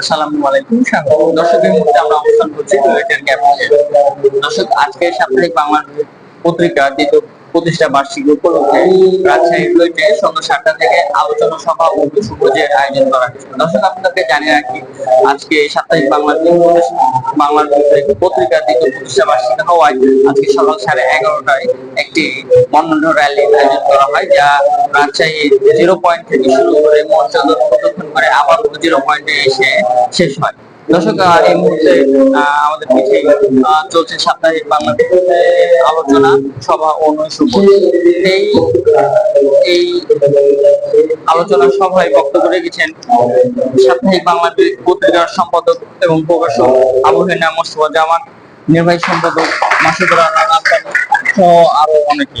আসসালামু আলাইকুম স্বাগত। দর্শকের মধ্যে আমরা অবস্থান করছি দর্শক আজকে সাপ্তাহিক বাংলা পত্রিকা দ্বিতীয় প্রতিষ্ঠা বার্ষিকী উপলক্ষে রাজশাহী রুয়েটে সন্ধ্যা সাতটা থেকে আলোচনা সভা ও সুভোজের আয়োজন করা হয়েছে। দর্শক, আপনাদেরকে জানিয়ে রাখি, আজকে সাপ্তাহিক বাংলা বাংলা পত্রিকা দ্বিতীয় প্রতিষ্ঠা বার্ষিকী হওয়ায় আজকে সকাল সাড়ে এগারোটায় একটি মনোনয়ন র্যালি আয়োজন করা হয়, যা রাজশাহী জিরো পয়েন্ট থেকে শুরু করে মঞ্চদর প্রদর্শন করে আবার জিরো পয়েন্টে এসে শেষ হয়। দর্শক এই মুহূর্তে আমাদের আহ, চলছে সাপ্তাহিক বাংলাদেশ আলোচনা সভা এই এই আলোচনা সভায় বক্তব্য রেখেছেন সাপ্তাহিক বাংলাদেশ পত্রিকার সম্পাদক এবং প্রকাশক আবু হেনা মোস্তফা জামান নির্বাহী সম্পাদক মাসুদুর রহমান আফগানি সহ আরও অনেকে।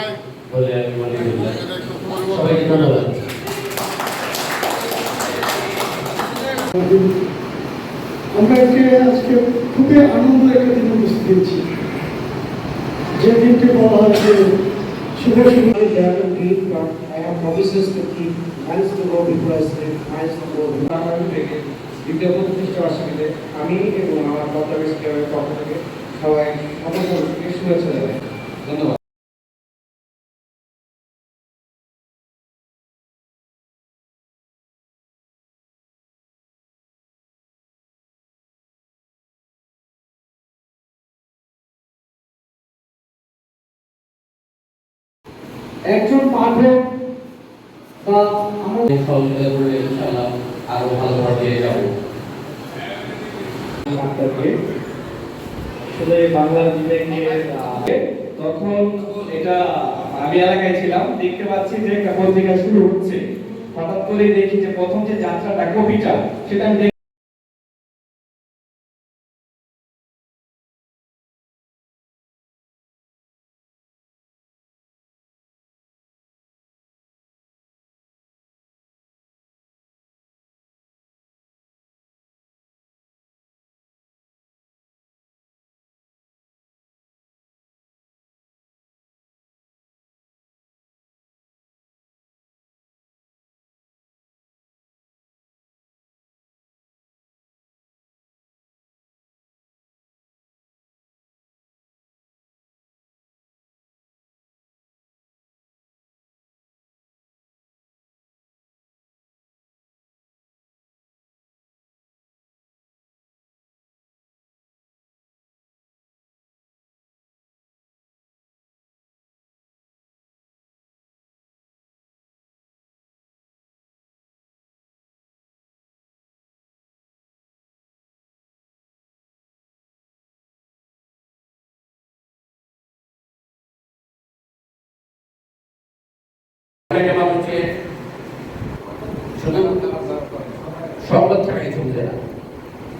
বলে আমি মনে করি সবাইকে ধন্যবাদ। আমরা আজকে আজকে খুবই আনন্দ একটা দিন উপস্থিত হয়েছি। যে দিনটি বলা হয় যে শুভ শুভ দ্বিতীয় প্রতিষ্ঠা আমি এবং আমার ক্লাবের পক্ষ থেকে সবাই সকলকে শুভেচ্ছা জানাই। ধন্যবাদ। একজন পাঠক বা আমরা ইনশাআল্লাহ আরও ভালোভাবে যাব। আসলে বাংলা বিভাগে তখন এটা আমি এলাকায় ছিলাম দেখতে পাচ্ছি যে একটা পত্রিকা শুরু হচ্ছে। হঠাৎ করে দেখি যে প্রথম যে যাত্রাটা কবিতা সেটা আমি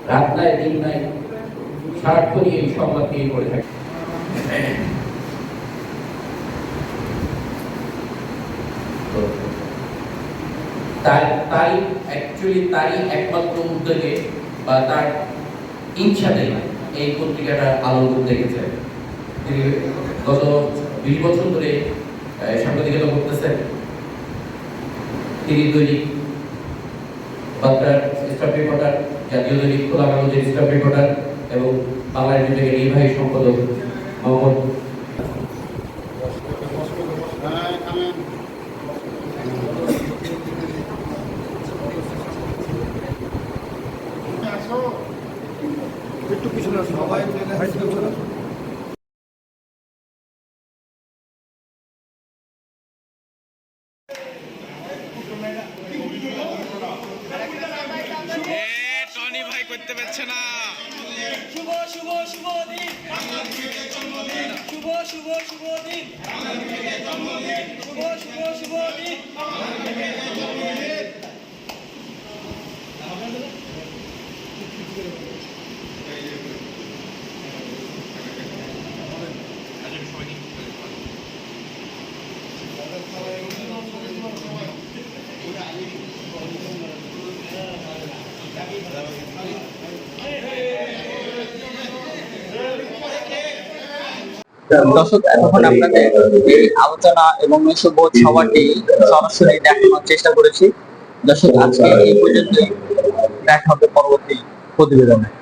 রাত নাই দিন নাই সারাক্ষণই এই সংবাদ নিয়ে পড়ে থাকে। তো তার, তারই অ্যাকচুয়ালি তারই একমাত্র উদ্যোগে বা তার ইচ্ছাতে এই পত্রিকাটা আলো দেখেছে। তিনি গত বিশ বছর ধরে সাংবাদিকতা করতেছেন। তিনি দৈনিক বার্তার স্টাফ রিপোর্টার জাতীয় দৈনিক কাগজের স্টাফ রিপোর্টার এবং বাংলা বিভাগের নির্বাহী সম্পাদক মোহাম্মদ একটু টনি ভাই করতে পারছে না। শুভ শুভ শুভ দিন। শুভ শুভ শুভ দিন। শুভ শুভ শুভ দিন। দর্শক, এতক্ষণ আপনাদের এই আলোচনা এবং বোধ সভাটি সরাসরি দেখানোর চেষ্টা করেছি। দর্শক, আজকে এই পর্যন্তই। দেখা হবে পরবর্তী প্রতিবেদনে।